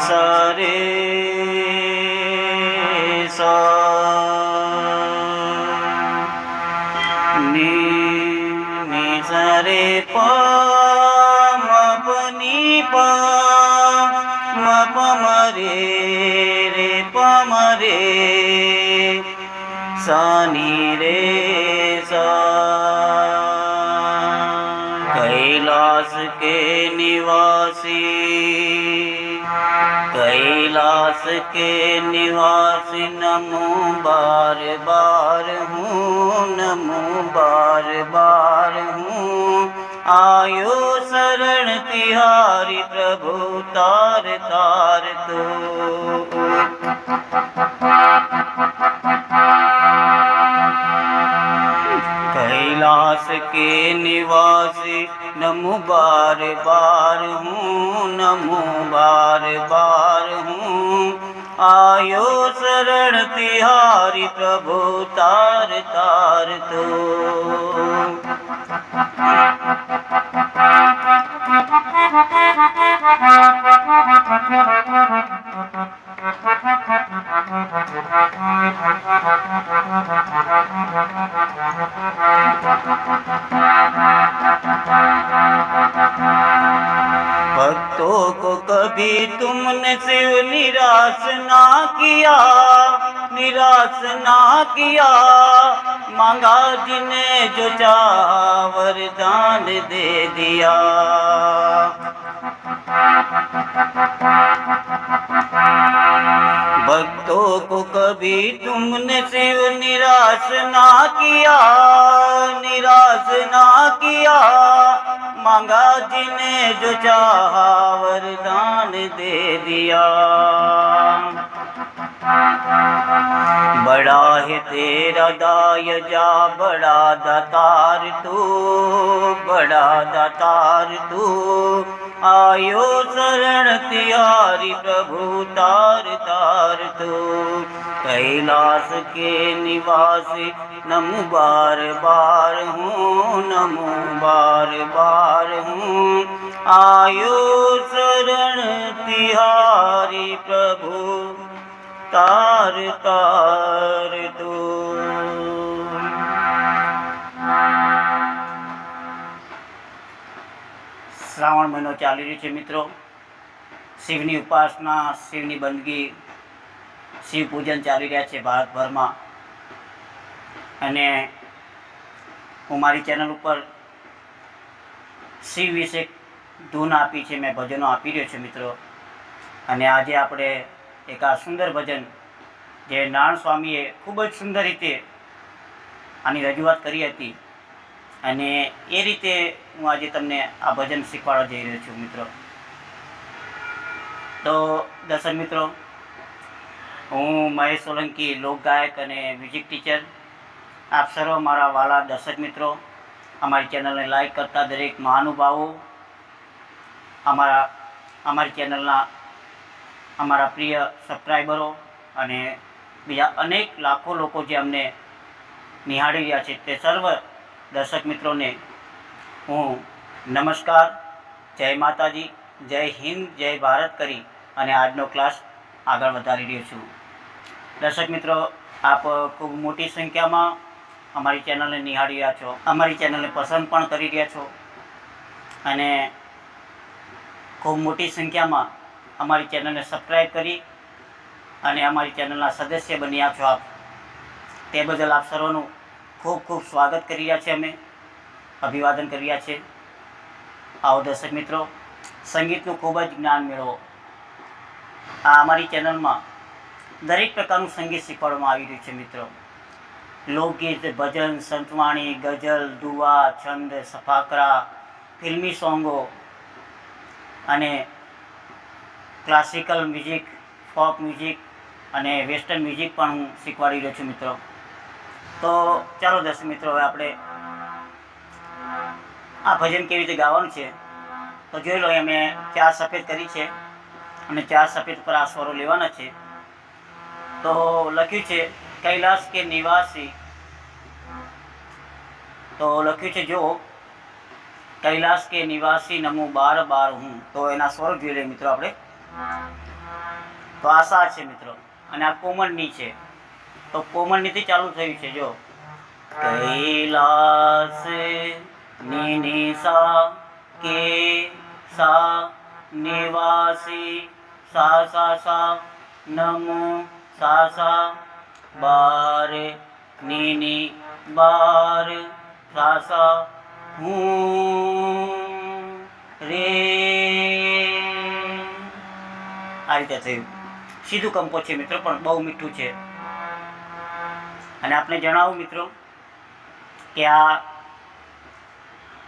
સરે સ ની ની સરે પ મ પ ની પ મ પ મ રે રે कैलास के निवासी नमो बार बार हूँ नमो बार बार हूँ आयो शरण तिहारी प्रभु तार तार तो कैलाश के निवासी नमो बार बार हूँ नमो बार बार हूँ આયો શરણ તિહારી પ્રભુ તાર તાર તો. ભક્તો કો કભી તુમને શિવ નિરાશ ન ना किया, मांगा जिन्हें जो चाहा वरदान दे दिया। भक्तों को कभी तुमने शिव निराश ना किया, निराश ना किया, मांगा जिन्हें जो चाहा वरदान दे दिया। बड़ा है तेरा दाय जा बड़ा दातार तू बड़ा दातार तू आयो शरण तिहारी प्रभु तार तार तू कैलाश के निवासी नमो बार बार हूँ नमो बार बार हूँ आयो शरण तिहारी प्रभु તાર તાર શ્રાવણ મહિનો ચાલી રહ્યો છે મિત્રો. શિવની ઉપાસના, શિવની બંદગી, શિવ પૂજન ચાલી રહ્યા છે ભારતભરમાં. અને હું મારી ચેનલ ઉપર શિવ વિશે ધૂન આપી છે, મેં ભજનો આપી રહ્યો છું મિત્રો. અને આજે આપણે એક આ સુંદર ભજન જે નારાયણ સ્વામીએ ખૂબ જ સુંદર રીતે આની રજૂઆત કરી હતી. અને એ રીતે હું આજે તમને આ ભજન શીખવાડવા જઈ રહ્યો છું મિત્રો. તો દર્શક મિત્રો, હું મહેશ સોલંકી લોકગાયક અને મ્યુઝિક ટીચર. આપ સર્વ મારા વાલા દર્શક મિત્રો, અમારી ચેનલને લાઈક કરતા દરેક મહાનુભાવો, અમારા, અમારી ચેનલના અમારા પ્રિય સબસ્ક્રાઈબરો અને બીજા અનેક લાખો લોકો જે અમને નિહાળી રહ્યા છે તે સર્વ દર્શક મિત્રોને હું નમસ્કાર, જય માતાજી, જય હિન્દ, જય ભારત કરી અને આજનો ક્લાસ આગળ વધારી રહ્યો છું. દર્શક મિત્રો, આપ ખૂબ મોટી સંખ્યામાં અમારી ચેનલને નિહાળી રહ્યા છો, અમારી ચેનલને પસંદ પણ કરી રહ્યા છો અને ખૂબ મોટી સંખ્યામાં અમારી ચેનલને સબસ્ક્રાઈબ કરી અને અમારી ચેનલના સદસ્ય બની આપ છો આપ. તે બદલ આપ સર્વનું ખૂબ ખૂબ સ્વાગત કરી રહ્યા છે અમે, અભિવાદન કરી રહ્યા છે આવો દર્શક મિત્રો, સંગીતનું ખૂબ જ જ્ઞાન મેળવો. આ અમારી ચેનલમાં દરેક પ્રકારનું સંગીત શીખવાડવામાં આવી રહ્યું છે મિત્રો. લોકગીત, ભજન, સંતવાણી, ગઝલ, દુવા, છંદ, સફાકરા, ફિલ્મી સોંગો અને ક્લાસિકલ મ્યુઝિક ફોક મ્યુઝિક અને વેસ્ટર્ન મ્યુઝિક પણ હું શીખવાડી રહ્યો છું મિત્રો. તો ચાલો દર્શક મિત્રો, હવે આપણે આ ભજન કેવી રીતે ગાવાનું છે? તો જોઈ લો એ મેં ચાર સફેદ કરી છે અને ચાર સફેદ પર આ સ્વરો લેવાના છે. તો લખ્યું છે, કૈલાસ કે નિવાસી. તો લખ્યું છે, જો કૈલાસ કે નિવાસી નમો બાર બાર હું. તો એના સ્વરો જોઈ લઈએ મિત્રો આપણે. તો આ સા છે મિત્રો. અને આ કોમળની છે. તો કોમળનીથી ચાલુ થયું છે, જો. કૈલાસની ની સા કે સા નિવાસી, સા સા સા નમો સા સા બારની ની બાર સા સા હું રે આ રીતે થયું. સીધું કંપો છે મિત્રો, પણ બહુ મીઠું છે. અને આપણે જણાવું મિત્રો, કે આ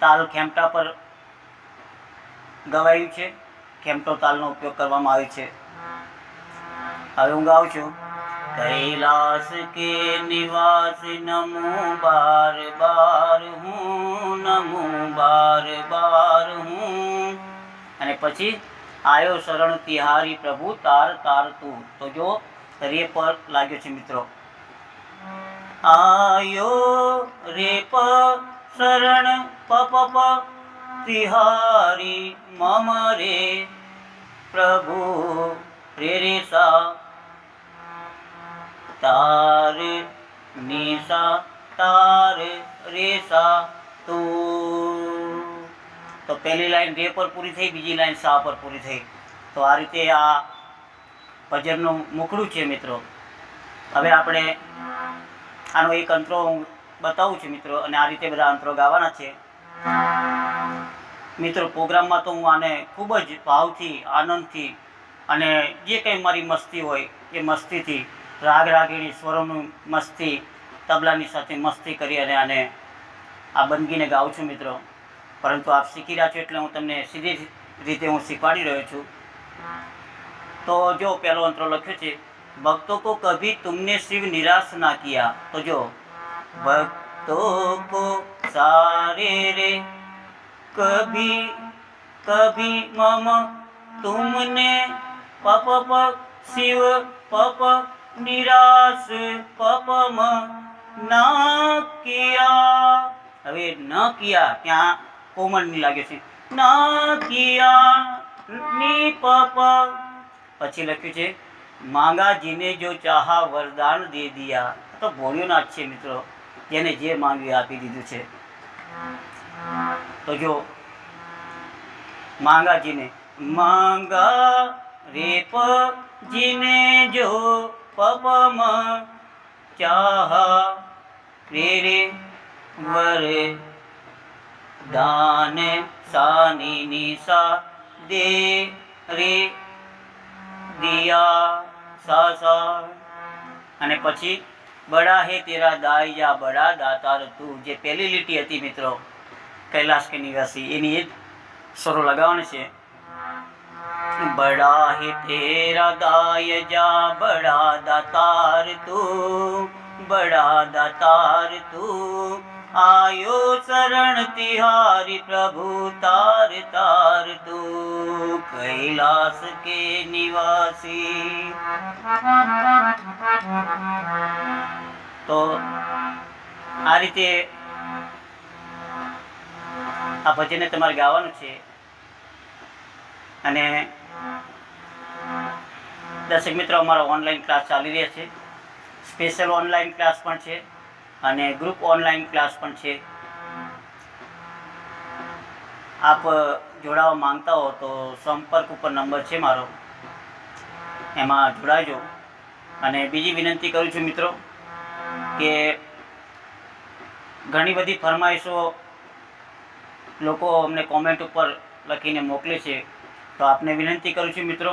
તાલ ખેમટા પર ગવાયું છે. ખેમટો તાલનો ઉપયોગ કરવામાં આવે છે. હવે હું ગાઉં છું. કૈલાસ કે નિવાસ નમો બાર બાર હું, નમો બાર બાર હું. અને પછી આયો શરણ તિહારી પ્રભુ, તાર તાર તું. તો જો, રે પર લાગ્યો છે મિત્રો. આયો રે પ શરણ, પ પ પ. તિહારી, મમ રે. પ્રભુ, રે રે, સા. તાર નિશા તાર, રે, સા. તું. તો પહેલી લાઈન રે પર પૂરી થઈ, બીજી લાઈન સા પર પૂરી થઈ. તો આ રીતે આ ભજનનું મોકળું છે મિત્રો. હવે આપણે આનો એક અંતરો હું બતાવું છું મિત્રો, અને આ રીતે બધા અંતરો ગાવાના છે. મિત્રો, પ્રોગ્રામમાં તો હું આને ખૂબ જ ભાવથી, આનંદથી, અને જે કંઈ મારી મસ્તી હોય, એ મસ્તીથી, રાગ રાગીણી, સ્વરોનું મસ્તી, તબલાની સાથે મસ્તી કરી અને આને આ બંદગીને ગાઉં છું મિત્રો. પરંતુ આપ શીખી રહ્યા છો એટલે હું તમને સીધી રીતે હું શીખવાડી રહ્યો છું. તો જો પહેલો અંતરો લખ્યો છે, ભક્તો કો કભી તુમને શિવ નિરાશ ના કિયા? તો જો, ભક્તો કો સારે રે, કભી કભી મમ તુમને પપ પ શિવ પપ નિરાશ પપ મ ના કિયા? હવે ન કિયા ત્યાં કોમન લાગે છે. પછી લખ્યું છે માંગાજીને જો ચાહા વરદાન દે દિયા. તો ભોળ્યોનાથ છે મિત્રો, જેને જે માંગ્યું આપી દીધું છે. તો જો માંગાજીને માંગા રે પ જીને જો પપમ. ચાહ રે રે વરે દાન સાની નિશા દે રે દિયા સા સા અને પછી, બડા હે તેરા દાઈયા બડા દાતાર તું. જે પહેલી લીટી હતી મિત્રો કૈલાશ કે નિવાસી, એની એ સરો લગાવવાની છે. બડા હે તેરા દાય જા બડા દાતાર તું, બડા દાતાર તું આયો ચરણ તિહારી પ્રભુ, તાર તાર તું કૈલાસ કે નિવાસી? તો આ રીતે આ ભજનને તમારે ગાવાનું છે. અને દર્શક મિત્રો, અમારો ઓનલાઈન ક્લાસ ચાલી રહ્યા છે. સ્પેશિયલ ઓનલાઈન ક્લાસ પણ છે. અને ગ્રુપ ઓનલાઈન ક્લાસ પણ છે. આપ જોડાવા માંગતા હો તો સંપર્ક ઉપર નંબર છે મારો. એમાં જોડાજો. અને બીજી વિનંતી કરું છું મિત્રો, કે ઘણી બધી ફરમાઈશો લોકો અમને કોમેન્ટ ઉપર લખીને મોકલે છે. તો આપને વિનંતી કરું છું મિત્રો,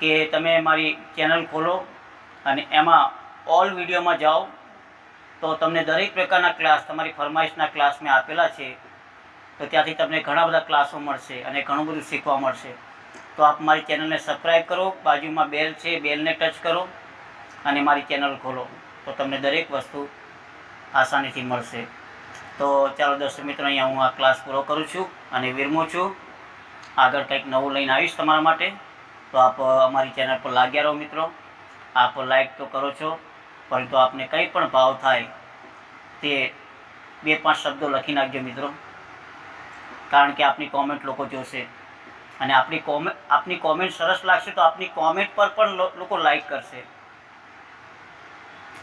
કે તમે મારી ચેનલ ખોલો અને એમાં ઓલ વિડીયોમાં જાઓ. તો તમને દરેક પ્રકારના ક્લાસ તમારી ફરમાઇશના ક્લાસ મેં આપેલા છે. તો ત્યાંથી તમને ઘણા બધા ક્લાસો મળશે અને ઘણું બધું શીખવા મળશે. તો આપ મારી ચેનલને સબસ્ક્રાઈબ કરો, બાજુમાં બેલ છે બેલને ટચ કરો અને મારી ચેનલ ખોલો. તો તમને દરેક વસ્તુ આસાનીથી મળશે. તો ચાલો દર્શક મિત્રો, અહીંયા હું આ ક્લાસ પૂરો કરું છું અને વિરમું છું. આગળ કંઈક નવું લઈને આવીશ તમારા માટે. તો આપ અમારી ચેનલ પર લાગ્યા રહો મિત્રો. આપ લાઈક તો કરો છો. પરંતુ આપને કંઈ પણ ભાવ થાય તે બે પાંચ શબ્દો લખી નાખજો મિત્રો. કારણ કે આપની કોમેન્ટ લોકો જોશે. અને આપણી કોમેન્ટ આપની કોમેન્ટ સરસ લાગશે તો આપની કોમેન્ટ પર પણ લોકો લાઈક કરશે.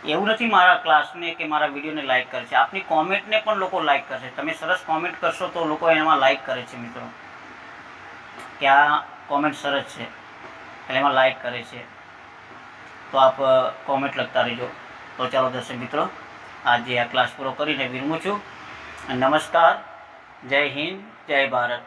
એવું નથી મારા ક્લાસને કે મારા વિડીયોને લાઈક કરશે આપની કોમેન્ટને પણ લોકો લાઈક કરશે. તમે સરસ કોમેન્ટ કરશો તો લોકો એમાં લાઈક કરે છે મિત્રો. કે આ કોમેન્ટ સરસ છે. એટલે એમાં લાઈક કરે છે. તો આપ કોમેન્ટ લખતા રહેજો. તો ચાલો દર્શક મિત્રો, આજે આ ક્લાસ પૂરો કરીને વિરમું છું. નમસ્કાર, જય હિન્દ, જય ભારત.